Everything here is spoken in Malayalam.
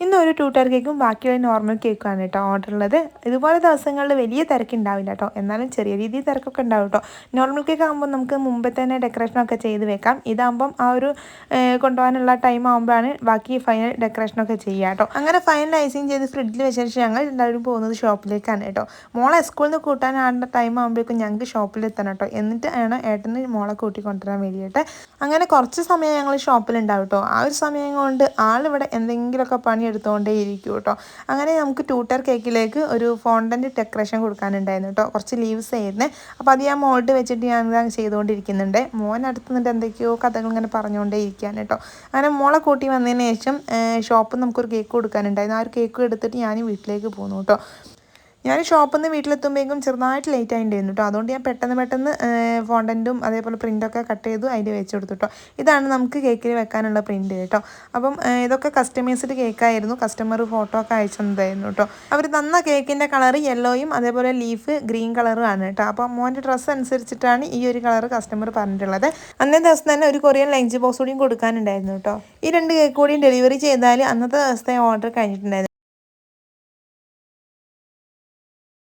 ഇന്ന് ഒരു ടൂട്ടർ കേക്കും ബാക്കിയുള്ള നോർമൽ കേക്കുമാണ് കേട്ടോ ഓർഡർ ഉള്ളത്. ഇതുപോലെ ദിവസങ്ങളിൽ വലിയ തിരക്കുണ്ടാവില്ല കേട്ടോ. എന്നാലും ചെറിയ രീതിയിൽ തിരക്കൊക്കെ ഉണ്ടാവും കേട്ടോ. നോർമൽ കേക്ക് ആകുമ്പോൾ നമുക്ക് മുമ്പേ തന്നെ ഡെക്കറേഷനൊക്കെ ചെയ്ത് വെക്കാം. ഇതാകുമ്പം ആ ഒരു കൊണ്ടുപോകാനുള്ള ടൈം ആകുമ്പോഴാണ് ബാക്കി ഫൈനൽ ഡെക്കറേഷനൊക്കെ ചെയ്യുക കേട്ടോ. അങ്ങനെ ഫൈനൽ ഐസിങ് ചെയ്ത് ഫ്രിഡ്ജിൽ വെച്ച ശേഷം ഞങ്ങൾ എല്ലാവരും പോകുന്നത് ഷോപ്പിലേക്കാണ് കേട്ടോ. മോളെ സ്കൂളിൽ നിന്ന് കൂട്ടാനാണ് ടൈം ആകുമ്പോഴേക്കും ഞങ്ങൾക്ക് ഷോപ്പിൽ എത്തണം കേട്ടോ. എന്നിട്ട് ആണ് ഏട്ടന് മോളെ കൂട്ടി കൊണ്ടുവരാൻ വേണ്ടിയിട്ട്. അങ്ങനെ കുറച്ച് സമയം ഞങ്ങൾ ഷോപ്പിലുണ്ടാവും കേട്ടോ. ആ ഒരു സമയം കൊണ്ട് ആളിവിടെ എന്തെങ്കിലുമൊക്കെ പണി എടുത്തുകൊണ്ടേ ഇരിക്കും കേട്ടോ അങ്ങനെ നമുക്ക് ട്യൂട്ടർ കേക്കിലേക്ക് ഒരു ഫോണ്ടന്റ് ഡെക്കറേഷൻ കൊടുക്കാനുണ്ടായിരുന്നു കേട്ടോ കുറച്ച് ലീവ്സ് ആയിരുന്നേ. അപ്പോൾ അത് ഞാൻ മോൾഡ് വെച്ചിട്ട് ഞാൻ ഇതാ ചെയ്തുകൊണ്ടിരിക്കുന്നുണ്ട്. മോൻ അടുത്ത് നിന്നിട്ട് എന്തൊക്കെയോ കഥകൾ ഇങ്ങനെ പറഞ്ഞുകൊണ്ടേ ഇരിക്കുകയാണ് കേട്ടോ അങ്ങനെ മോളെ കൂട്ടി വന്നതിന് ശേഷം ഷോപ്പിൽ നമുക്കൊരു കേക്ക് കൊടുക്കാനുണ്ടായിരുന്നു. ആ ഒരു കേക്ക് എടുത്തിട്ട് ഞാൻ വീട്ടിലേക്ക് പോന്നു കേട്ടോ ഞാൻ ഷോപ്പിൽ നിന്ന് വീട്ടിലെത്തുമ്പോഴേക്കും ചെറുതായിട്ട് ലേറ്റ് ആയിട്ടുണ്ടായിരുന്നു കേട്ടോ അതുകൊണ്ട് ഞാൻ പെട്ടെന്ന് പെട്ടെന്ന് ഫോണ്ടന്റും അതേപോലെ പ്രിന്റൊക്കെ കട്ട് ചെയ്തു അതിൽ വെച്ച് കൊടുത്തു കേട്ടോ ഇതാണ് നമുക്ക് കേക്കിൽ വെക്കാനുള്ള പ്രിന്റ് കേട്ടോ അപ്പം ഇതൊക്കെ കസ്റ്റമൈസ്ഡ് കേക്കായിരുന്നു കസ്റ്റമർ ഫോട്ടോ ഒക്കെ അയച്ചു തന്നതായിരുന്നു കേട്ടോ അവർ തന്ന കേക്കിന്റെ കളർ യെല്ലോയും അതേപോലെ ലീഫ് ഗ്രീൻ കളറും ആണ് കേട്ടോ അപ്പം മോന്റെ ഡ്രസ്സ് അനുസരിച്ചിട്ടാണ് ഈ ഒരു കളർ കസ്റ്റമർ പറഞ്ഞിട്ടുള്ളത്. അന്നേ ദിവസം തന്നെ ഒരു കൊറിയൻ ലഞ്ച് ബോക്സ് കൂടിയും കൊടുക്കാനുണ്ടായിരുന്നു കേട്ടോ ഈ രണ്ട് കേക്ക് കൂടിയും ഡെലിവറി ചെയ്താൽ അന്നത്തെ ദിവസത്തെ ഓർഡർ കഴിഞ്ഞിട്ടുണ്ടായിരുന്നു.